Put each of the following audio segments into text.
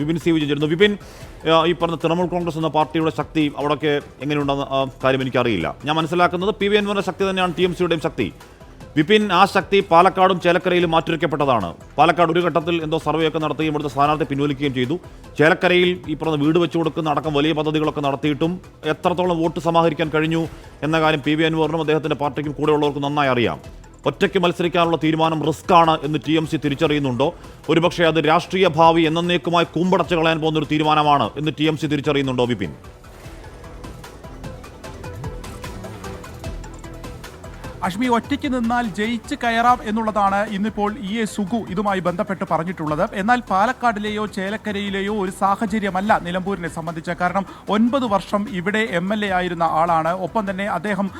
Vipin C വിജയിച്ചിരുന്നു വിപിൻ ഈ പറഞ്ഞ തൃണമൂൽ കോൺഗ്രസ് എന്ന പാർട്ടിയുടെ ശക്തി അവിടെയൊക്കെ എങ്ങനെയുണ്ടെന്ന കാര്യം എനിക്കറിയില്ല. ഞാൻ മനസ്സിലാക്കുന്നത് പി വി എൻവിന്റെ ശക്തി തന്നെയാണ് ടി എം സിയുടെയും ശക്തി. വിപിൻ ആ ശക്തി പാലക്കാടും ചേലക്കരയിലും മാറ്റുരയ്ക്കപ്പെട്ടതാണ് പാലക്കാട് ഒരു ഘട്ടത്തിൽ എന്തോ സർവേ ഒക്കെ നടത്തുകയും ഇവിടുത്തെ സ്ഥാനാർത്ഥി പിൻവലിക്കുകയും ചെയ്തു. ചേലക്കരയിൽ ഈ പറഞ്ഞ വീട് വെച്ചു കൊടുക്കുന്ന അടക്കം വലിയ പദ്ധതികളൊക്കെ നടത്തിയിട്ടും എത്രത്തോളം വോട്ട് സമാഹരിക്കാൻ കഴിഞ്ഞു എന്ന കാര്യം പി വി അൻവറിനും അദ്ദേഹത്തിന്റെ പാർട്ടിക്കും കൂടെയുള്ളവർക്ക് നന്നായി അറിയാം. ഒറ്റയ്ക്ക് മത്സരിക്കാനുള്ള തീരുമാനം റിസ്ക് ആണ് എന്ന് ടി എം സി തിരിച്ചറിയുന്നുണ്ടോ? ഒരുപക്ഷെ അത് രാഷ്ട്രീയ ഭാവി എന്നേക്കുമായി കൂമ്പടച്ചു കളയാൻ പോകുന്ന ഒരു തീരുമാനമാണ് എന്ന് ടി എം സി തിരിച്ചറിയുന്നുണ്ടോ വിപിൻ? അഷ്മി ഒറ്റയ്ക്ക് നിന്നാൽ ജയിച്ച് കയറാം എന്നുള്ളതാണ് ഇന്നിപ്പോൾ ഇ എ സുഗു ഇതുമായി ബന്ധപ്പെട്ട് പറഞ്ഞിട്ടുള്ളത്. എന്നാൽ പാലക്കാടിലെയോ ചേലക്കരയിലെയോ ഒരു സാഹചര്യമല്ല നിലമ്പൂരിനെ സംബന്ധിച്ച് കാരണം ഒൻപത് വർഷം ഇവിടെ എം എൽ എ ആയിരുന്ന ആളാണ്. ഒപ്പം തന്നെ അദ്ദേഹം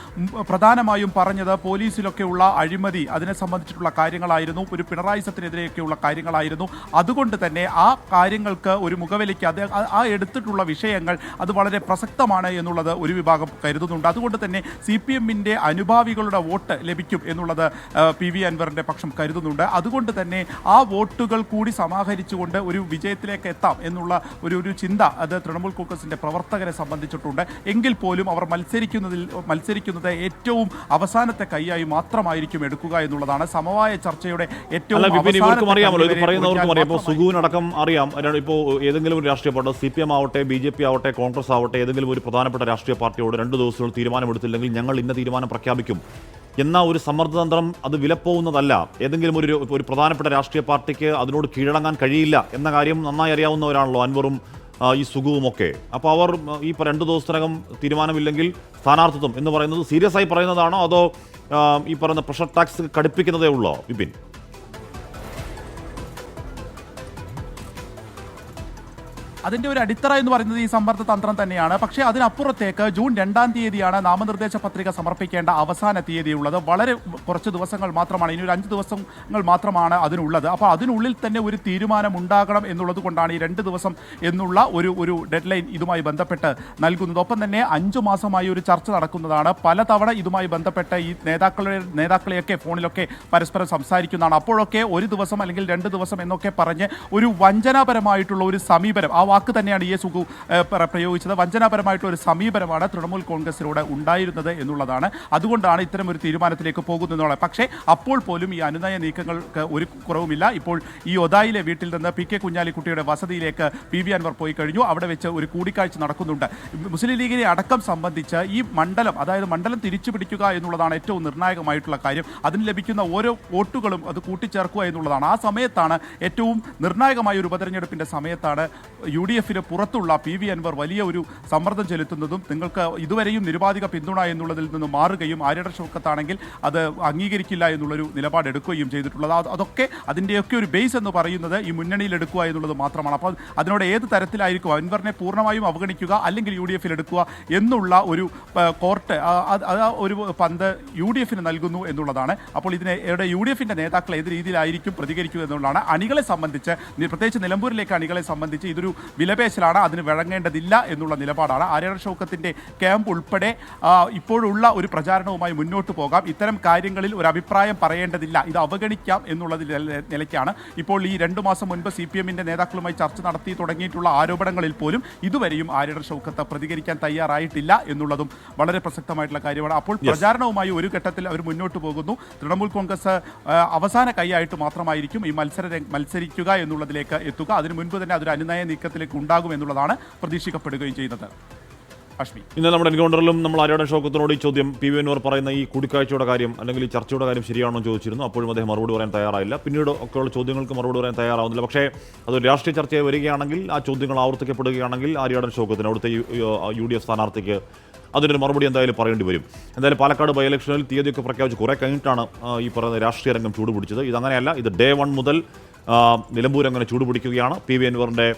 പ്രധാനമായും പറഞ്ഞത് പോലീസിലൊക്കെയുള്ള അഴിമതി അതിനെ സംബന്ധിച്ചിട്ടുള്ള കാര്യങ്ങളായിരുന്നു ഒരു പിണറായി സത്തിനെതിരെയൊക്കെയുള്ള കാര്യങ്ങളായിരുന്നു. അതുകൊണ്ട് തന്നെ ആ കാര്യങ്ങൾക്ക് ഒരു മുഖവിലയ്ക്ക് ആ- എടുത്തിട്ടുള്ള വിഷയങ്ങൾ അത് വളരെ പ്രസക്തമാണ് എന്നുള്ളത് ഒരു വിഭാഗം കരുതുന്നുണ്ട്. അതുകൊണ്ട് തന്നെ സി പി എമ്മിന്റെ അനുഭാവികളുടെ ലഭിക്കും എന്നുള്ളത് പി വി അൻവറിന്റെ പക്ഷം കരുതുന്നുണ്ട്. അതുകൊണ്ട് തന്നെ ആ വോട്ടുകൾ കൂടി സമാഹരിച്ചുകൊണ്ട് ഒരു വിജയത്തിലേക്ക് എത്താം എന്നുള്ള ഒരു ഒരു ചിന്ത അത് തൃണമൂൽ കോൺഗ്രസിന്റെ പ്രവർത്തകരെ സംബന്ധിച്ചിട്ടുണ്ട്. എങ്കിൽ പോലും അവർ മത്സരിക്കുന്നതിൽ മത്സരിക്കുന്നത് ഏറ്റവും അവസാനത്തെ കൈയായി മാത്രമായിരിക്കും എടുക്കുക എന്നുള്ളതാണ് സമവായ ചർച്ചയുടെ ഏറ്റവും അറിയാമല്ലോ ഇത് പറയുന്നവർക്കും അറിയാം. ഇപ്പോൾ സുഖുവിനടക്കം അറിയാം. ഇപ്പോൾ ഏതെങ്കിലും ഒരു രാഷ്ട്രീയ പാർട്ടി സി പി എം ആവട്ടെ ബി ജെ പി ആവട്ടെ കോൺഗ്രസ് ആവട്ടെ ഏതെങ്കിലും ഒരു പ്രധാനപ്പെട്ട രാഷ്ട്രീയ പാർട്ടിയോട് രണ്ട് ദിവസങ്ങൾ തീരുമാനമെടുത്തില്ലെങ്കിൽ ഞങ്ങൾ ഇന്ന തീരുമാനം പ്രഖ്യാപിക്കും. എന്ന ഒരു സമ്മർദ്ദതന്ത്രം അത് വിലപ്പോകുന്നതല്ല ഏതെങ്കിലും ഒരു ഒരു പ്രധാനപ്പെട്ട രാഷ്ട്രീയ പാർട്ടിക്ക് അതിനോട് കീഴടങ്ങാൻ കഴിയില്ല എന്ന കാര്യം നന്നായി അറിയാവുന്നവരാണല്ലോ അൻവറും ഈ സുഖവും ഒക്കെ അപ്പോൾ അവർ ഈ രണ്ട് ദിവസത്തിനകം തീരുമാനമില്ലെങ്കിൽ സ്ഥാനാർത്ഥിത്വം എന്ന് പറയുന്നത് സീരിയസ് ആയി പറയുന്നതാണോ അതോ ഈ പറയുന്ന പ്രഷർ ടാക്സ് കടുപ്പിക്കുന്നതേ ഉള്ളോ വിപിൻ? അതിന്റെ ഒരു അടിത്തറ എന്ന് പറയുന്നത് ഈ സമ്മർദ്ദ തന്ത്രം തന്നെയാണ്. പക്ഷേ അതിനപ്പുറത്തേക്ക് ജൂൺ രണ്ടാം തീയതിയാണ് നാമനിർദ്ദേശ പത്രിക സമർപ്പിക്കേണ്ട അവസാന തീയതിയുള്ളത്. വളരെ കുറച്ച് ദിവസങ്ങൾ മാത്രമാണ്. ഇനി ഒരു അഞ്ച് ദിവസങ്ങൾ മാത്രമാണ് അതിനുള്ളത്. അപ്പോൾ അതിനുള്ളിൽ തന്നെ ഒരു തീരുമാനം ഉണ്ടാകണം എന്നുള്ളത് കൊണ്ടാണ് ഈ രണ്ട് ദിവസം എന്നുള്ള ഒരു ഒരു ഡെഡ് ലൈൻ ഇതുമായി ബന്ധപ്പെട്ട് നൽകുന്നത്. ഒപ്പം തന്നെ അഞ്ചു മാസമായി ഒരു ചർച്ച നടക്കുന്നതാണ്. പലതവണ ഇതുമായി ബന്ധപ്പെട്ട് ഈ നേതാക്കളുടെ നേതാക്കളെയൊക്കെ ഫോണിലൊക്കെ പരസ്പരം സംസാരിക്കുന്നതാണ്. അപ്പോഴൊക്കെ ഒരു ദിവസം അല്ലെങ്കിൽ രണ്ട് ദിവസം എന്നൊക്കെ പറഞ്ഞ് ഒരു വഞ്ചനാപരമായിട്ടുള്ള ഒരു സമീപനം ആ വാക്ക് തന്നെയാണ് ഇ സുഗു പ്രയോഗിച്ചത്. വഞ്ചനാപരമായിട്ടുള്ള ഒരു സമീപനമാണ് തൃണമൂൽ കോൺഗ്രസിലൂടെ ഉണ്ടായിരുന്നത് എന്നുള്ളതാണ്. അതുകൊണ്ടാണ് ഇത്തരം ഒരു തീരുമാനത്തിലേക്ക് പോകുന്നതെന്നുള്ളത്. പക്ഷേ അപ്പോൾ പോലും ഈ അനുനയ നീക്കങ്ങൾക്ക് ഒരു കുറവുമില്ല. ഇപ്പോൾ ഈ ഒതായിലെ വീട്ടിൽ നിന്ന് പി കെ കുഞ്ഞാലിക്കുട്ടിയുടെ വസതിയിലേക്ക് പി വി അൻവർ പോയി കഴിഞ്ഞു. അവിടെ വെച്ച് ഒരു കൂടിക്കാഴ്ച നടക്കുന്നുണ്ട്. മുസ്ലിം ലീഗിനെ അടക്കം സംബന്ധിച്ച് ഈ മണ്ഡലം അതായത് മണ്ഡലം തിരിച്ചു പിടിക്കുക എന്നുള്ളതാണ് ഏറ്റവും നിർണായകമായിട്ടുള്ള കാര്യം. അതിന് ലഭിക്കുന്ന ഓരോ വോട്ടുകളും അത് കൂട്ടിച്ചേർക്കുക എന്നുള്ളതാണ്. ആ സമയത്താണ് ഏറ്റവും നിർണായകമായ ഒരു ഉപതെരഞ്ഞെടുപ്പിന്റെ സമയത്താണ് യു ഡി എഫിന് പുറത്തുള്ള പി വി അൻവർ വലിയ ഒരു സമ്മർദ്ദം ചെലുത്തുന്നതും നിങ്ങൾക്ക് ഇതുവരെയും നിരുപാധിക പിന്തുണ എന്നുള്ളതിൽ നിന്ന് മാറുകയും ആര്യട ഷൗക്കത്താണെങ്കിൽ അത് അംഗീകരിക്കില്ല എന്നുള്ളൊരു നിലപാടെടുക്കുകയും ചെയ്തിട്ടുള്ളത്. അതൊക്കെ അതിന്റെയൊക്കെ ഒരു ബേസ് എന്ന് പറയുന്നത് ഈ മുന്നണിയിൽ എടുക്കുക എന്നുള്ളത് മാത്രമാണ്. അപ്പോൾ അതിനോട് ഏത് തരത്തിലായിരിക്കും അൻവറിനെ പൂർണമായും അവഗണിക്കുക അല്ലെങ്കിൽ യു ഡി എഫിൽ എടുക്കുക എന്നുള്ള ഒരു കോർട്ട് അത് ഒരു പന്ത് യു ഡി എഫിന് നൽകുന്നു എന്നുള്ളതാണ്. അപ്പോൾ ഇതിനെ യു ഡി എഫിന്റെ നേതാക്കൾ ഏത് രീതിയിലായിരിക്കും പ്രതികരിക്കുക എന്നുള്ളതാണ്. അണികളെ സംബന്ധിച്ച് പ്രത്യേകിച്ച് നിലമ്പൂരിലേക്ക് അണികളെ സംബന്ധിച്ച് ഇതൊരു വിലപേശലാണ് അതിന് വഴങ്ങേണ്ടതില്ല എന്നുള്ള നിലപാടാണ്. ആര്യാട ഷൗക്കത്തിന്റെ ക്യാമ്പ് ഉൾപ്പെടെ ഇപ്പോഴുള്ള ഒരു പ്രചാരണവുമായി മുന്നോട്ട് പോകാം. ഇത്തരം കാര്യങ്ങളിൽ ഒരു അഭിപ്രായം പറയേണ്ടതില്ല. ഇത് അവഗണിക്കാം എന്നുള്ള നിലയ്ക്കാണ്. ഇപ്പോൾ ഈ രണ്ടു മാസം മുൻപ് സി പി എമ്മിന്റെ നേതാക്കളുമായി ചർച്ച നടത്തി തുടങ്ങിയിട്ടുള്ള ആരോപണങ്ങളിൽ പോലും ഇതുവരെയും ആര്യട ഷൗക്കത്ത് പ്രതികരിക്കാൻ തയ്യാറായിട്ടില്ല എന്നുള്ളതും വളരെ പ്രസക്തമായിട്ടുള്ള കാര്യമാണ്. അപ്പോൾ പ്രചാരണവുമായി ഒരു ഘട്ടത്തിൽ അവർ മുന്നോട്ട് പോകുന്നു. തൃണമൂൽ കോൺഗ്രസ് അവസാന കൈയായിട്ട് മാത്രമായിരിക്കും ഈ മത്സര മത്സരിക്കുക എന്നുള്ളതിലേക്ക് എത്തുക. അതിനു മുൻപ് തന്നെ അതൊരു അനുനയ നീക്കത്തിലേക്ക് ഉണ്ടാകും എന്നുള്ളതാണ് പ്രതീക്ഷിക്കപ്പെടുകയും ചെയ്യുന്നത്. അഷ്മി ഇന്നലെ നമ്മുടെ എൻകൗണ്ടറിലും നമ്മൾ ആര്യാടൻ ഷോക്കത്തിനോട് ഈ ചോദ്യം പി വി എന്നോർ പറയുന്ന ഈ കൂടിക്കാഴ്ചയുടെ കാര്യം അല്ലെങ്കിൽ ഈ ചർച്ചയുടെ കാര്യം ശരിയാണോ ചോദിച്ചിരുന്നു. അപ്പോഴും അദ്ദേഹം മറുപടി പറയാൻ തയ്യാറായില്ല. പിന്നീട് ഒക്കെയുള്ള ചോദ്യങ്ങൾക്ക് മറുപടി പറയാൻ തയ്യാറാവുന്നില്ല. പക്ഷേ അത് രാഷ്ട്രീയ ചർച്ചയായി വരികയാണെങ്കിൽ ആ ചോദ്യങ്ങൾ ആവർത്തിക്കപ്പെടുകയാണെങ്കിൽ ആര്യാടൻ ഷോക്കത്തിന് അവിടുത്തെ യു ഡി എഫ് സ്ഥാനാർത്ഥിക്ക് അതിനൊരു മറുപടി എന്തായാലും പറയേണ്ടി വരും. എന്തായാലും പാലക്കാട് ബൈ ഇലക്ഷനിൽ തീയതിയൊക്കെ പ്രഖ്യാപിച്ച് കുറേ കഴിഞ്ഞിട്ടാണ് ഈ പറയുന്ന രാഷ്ട്രീയ രംഗം ചൂടുപിടിച്ചത്. ഇതങ്ങനെയല്ല ഇത് ഡേ വൺ മുതൽ നിലമ്പൂർ അങ്ങനെ ചൂടുപിടിക്കുകയാണ്. പി വി അൻവറിന്റെ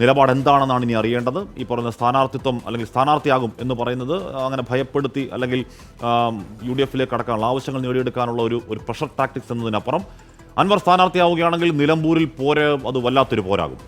നിലപാട് എന്താണെന്നാണ് ഇനി അറിയേണ്ടത്. ഈ പറയുന്ന സ്ഥാനാർത്ഥിത്വം അല്ലെങ്കിൽ സ്ഥാനാർത്ഥിയാകും എന്ന് പറയുന്നത് അങ്ങനെ ഭയപ്പെടുത്തി അല്ലെങ്കിൽ യു ഡി എഫിലേക്ക് കടക്കാനുള്ള ആവശ്യങ്ങൾ നേടിയെടുക്കാനുള്ള ഒരു ഒരു പ്രഷർ ടാക്ടിക്സ് എന്നതിനപ്പുറം അൻവർ സ്ഥാനാർത്ഥിയാവുകയാണെങ്കിൽ നിലമ്പൂരിൽ പോരെ അത് വല്ലാത്തൊരു പോരാകും.